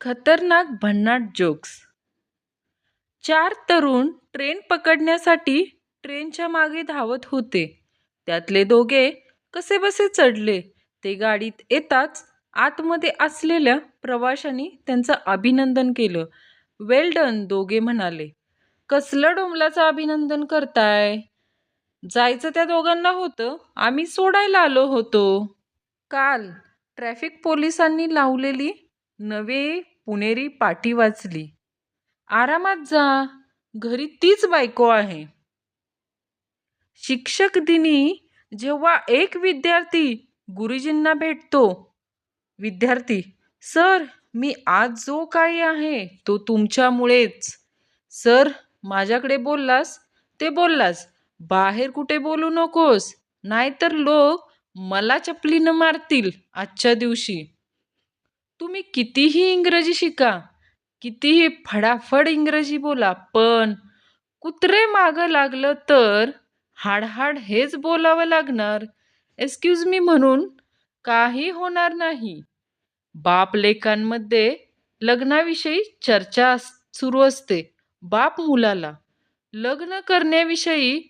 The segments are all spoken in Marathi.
खतरनाक भन्नाट जोक्स. चार तरुण ट्रेन पकडण्यासाठी ट्रेनच्या मागे धावत होते. त्यातले दोघे कसेबसे चढले ते गाडीत येताच आतमध्ये असलेल्या प्रवाशांनी त्यांचं अभिनंदन केलं. वेल डन दोघे म्हणाले. कसलं डोंबलाचं अभिनंदन करताय? जायचं त्या दोघांना होतं. आम्ही सोडायला आलो होतो. काल ट्रॅफिक पोलिसांनी लावलेली नवे पुणेरी पाठी वाचली आरामात जा. घरी तीच बायको आहे. शिक्षक दिनी जेव्हा एक विद्यार्थी गुरुजींना भेटतो. विद्यार्थी सर मी आज जो काही आहे तो तुमच्यामुळेच. सर माझ्याकडे बोललास? ते बोललास बाहेर कुठे बोलू नकोस. नाहीतर लोक मला चपलीनं मारतील आजच्या दिवशी. तुम्ही कितीही इंग्रजी शिका कितीही फडाफड इंग्रजी बोला पण कुत्रे मागं लागलं तर हाडहाड हेच बोलावं लागणार. एक्सक्यूज मी म्हणून काही होणार नाही. बाप लेखांमध्ये लग्नाविषयी चर्चा सुरू असते बाप मुलाला. लग्न करण्याविषयी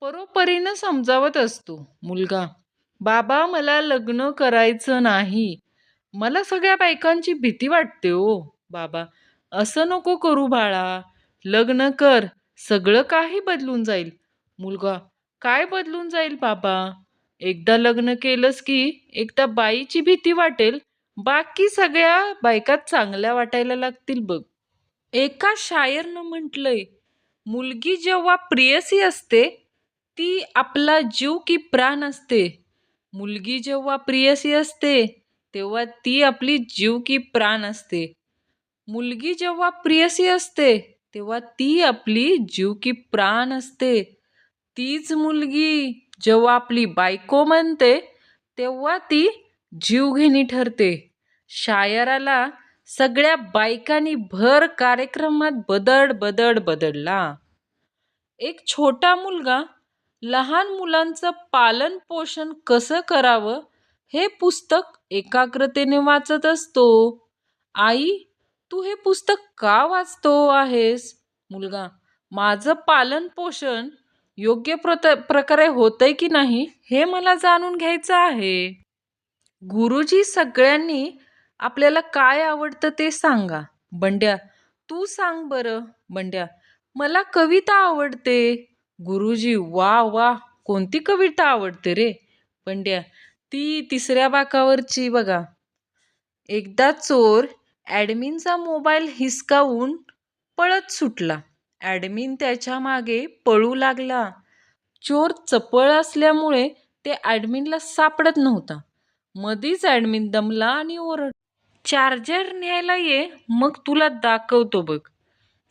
परोपरीनं समजावत असतो मुलगा बाबा मला लग्न करायचं नाही. मला सगळ्या बायकांची भीती वाटते ओ बाबा. असं नको करू बाळा. लग्न कर. सगळं काही बदलून जाईल. मुलगा काय बदलून जाईल बाबा? एकदा लग्न केलंस की एकदा बाईची भीती वाटेल. बाकी सगळ्या बायका चांगल्या वाटायला लागतील बघ. एका शायरनं म्हटलंय मुलगी जेव्हा प्रियसी असते ती आपला जीव की प्राण असते. मुलगी जेव्हा प्रियसी असते तेव्हा ती आपली जीव की प्राण असते. मुलगी जेव्हा प्रियसी असते तेव्हा ती आपली जीव की प्राण असते. तीच मुलगी जेव्हा आपली बायको म्हणते तेव्हा ती जीवघेणी ठरते. शायराला सगळ्या बायकांनी भर कार्यक्रमात बदड बदड बदडला. एक छोटा मुलगा लहान मुलांचं पालन पोषण कसं करावं हे पुस्तक एकाग्रतेने वाचत असतो. आई तू हे पुस्तक का वाचतो आहेस? मुलगा माझं पालन पोषण योग्य प्रत प्रकारे होतंय की नाही हे मला जाणून घ्यायचं आहे. गुरुजी सगळ्यांनी आपल्याला काय आवडतं ते सांगा. बंड्या तू सांग बरं. बंड्या मला कविता आवडते. गुरुजी वा वा कोणती कविता आवडते रे? बंड्या ती तिसऱ्या बाकावरची बघा. एकदा चोर ॲडमिनचा मोबाईल हिसकावून पळत सुटला. ॲडमिन त्याच्यामागे पळू लागला. चोर चपळ असल्यामुळे ते ॲडमिनला सापडत नव्हता. मधीच ॲडमिन दमला आणि ओरड चार्जर न्यायला ये मग तुला दाखवतो बघ.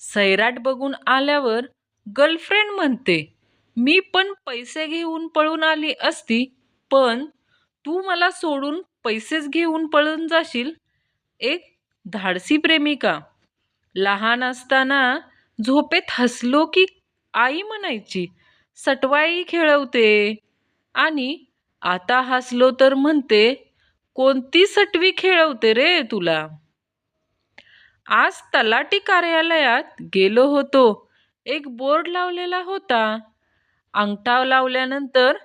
सैराट बघून आल्यावर गर्लफ्रेंड म्हणते मी पण पैसे घेऊन पळून आली असती पण तू मला सोडून पैसेच घेऊन पळून जाशील? एक धाडसी प्रेमिका. लहान असताना झोपेत हसलो की आई म्हणायची सटवाई खेळवते. आणि आता हसलो तर म्हणते कोणती सटवी खेळवते रे तुला? आज तलाटी कार्यालयात गेलो होतो. एक बोर्ड लावलेला होता. अंगठा लावल्यानंतर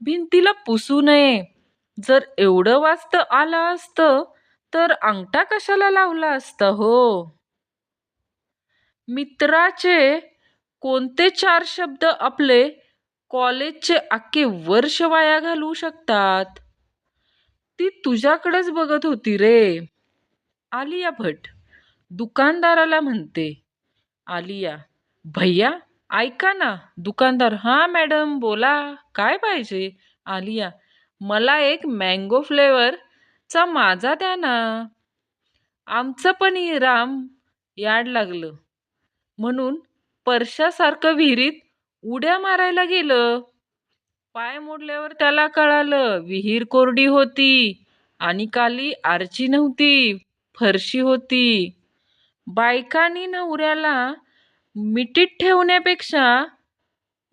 भिंतीला पुसू नये. जर एवढं वाचतं आलं असतं तर अंगठा कशाला लावला असता हो? मित्राचे कोणते चार शब्द आपले कॉलेजचे अख्खे वर्ष वाया घालवू शकतात? ती तुझ्याकडेच बघत होती रे. आलिया भट दुकानदाराला म्हणते. आलिया भैया ऐका ना दुकानदार. हां मॅडम बोला. काय पाहिजे? आलिया मला एक मँगो फ्लेवरचा माझा द्या ना. आमचं पण राम याड लागलं. म्हणून परशासारखं विहिरीत उड्या मारायला गेलं. पाय मोडल्यावर त्याला कळालं विहीर कोरडी होती आणि काली आरची नव्हती फरशी होती. बायकांनी नवऱ्याला मिठीत ठेवण्यापेक्षा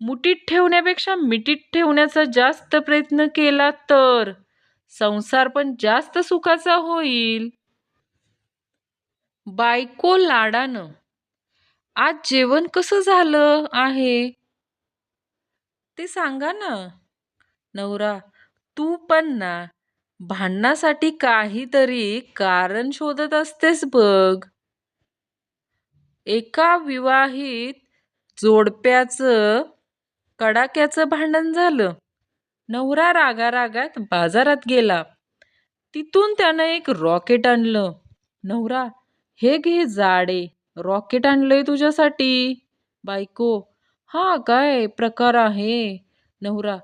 मुठीत ठेवण्यापेक्षा मिठीत ठेवण्याचा जास्त प्रयत्न केला तर? संसार पण जास्त सुखाचा होईल. बायको लाडानं. आज जेवण कसं झालं आहे? ते सांगा ना. नवरा तू पण ना. भांडणासाठी काहीतरी कारण शोधत असतेस बघ. एका विवाहित जोडप्याचं कडाक्याचं भांडण झालं. नवरा रागारागात बाजारात गेला. तिथून त्यानं एक रॉकेट आणलं. नवरा हे घे जाडे रॉकेट आणलंय तुझ्यासाठी. बायको हा काय प्रकार आहे? नवरा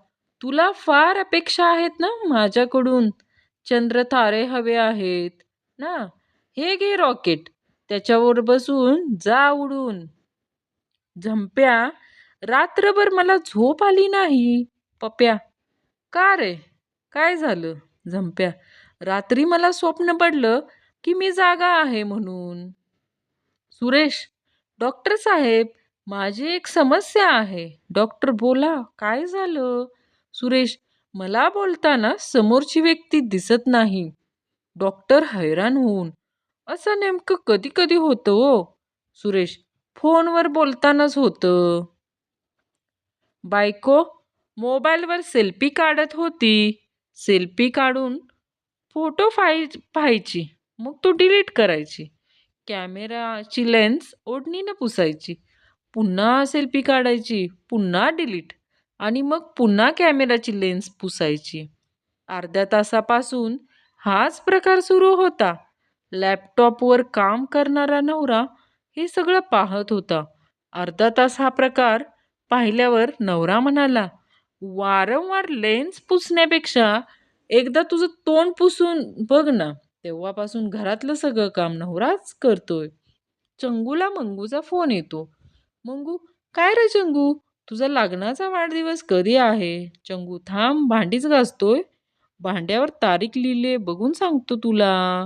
तुला फार अपेक्षा आहेत ना माझ्याकडून? चंद्र तारे हवे आहेत. ना हे घे रॉकेट त्याच्यावर बसून जा उडून. झंप्या रात्रभर मला झोप आली नाही. पप्या का रे? काय झालं? झंप्या रात्री मला स्वप्न पडलं की मी जागा आहे म्हणून. सुरेश डॉक्टर साहेब माझी एक समस्या आहे. डॉक्टर बोला काय झालं? सुरेश मला बोलताना समोरची व्यक्ती दिसत नाही. डॉक्टर हैराण होऊन असं नेमकं कधी कधी होतं हो? सुरेश फोनवर बोलतानाच होतं. बायको मोबाईलवर सेल्फी काढत होती. सेल्फी काढून फोटो फाय पाहायची. मग तो डिलीट करायची. कॅमेराची लेन्स ओढणीनं पुसायची. पुन्हा सेल्फी काढायची. पुन्हा डिलीट. आणि मग पुन्हा कॅमेराची लेन्स पुसायची. अर्ध्या तासापासून हाच प्रकार सुरू होता. लॅपटॉपवर काम करणारा नवरा हे सगळं पाहत होता. अर्धा तास हा प्रकार पाहिल्यावर नवरा म्हणाला वारंवार लेन्स पुसण्यापेक्षा एकदा तुझं तोंड पुसून बघ ना तेव्हापासून घरातलं सगळं काम नवराच करतोय. चंगूला मंगूचा फोन येतो. मंगू काय रे चंगू? तुझा लग्नाचा वाढदिवस कधी आहे? चंगू थांब भांडीच घासतोय. भांड्यावर तारीख लिहिले बघून सांगतो तुला.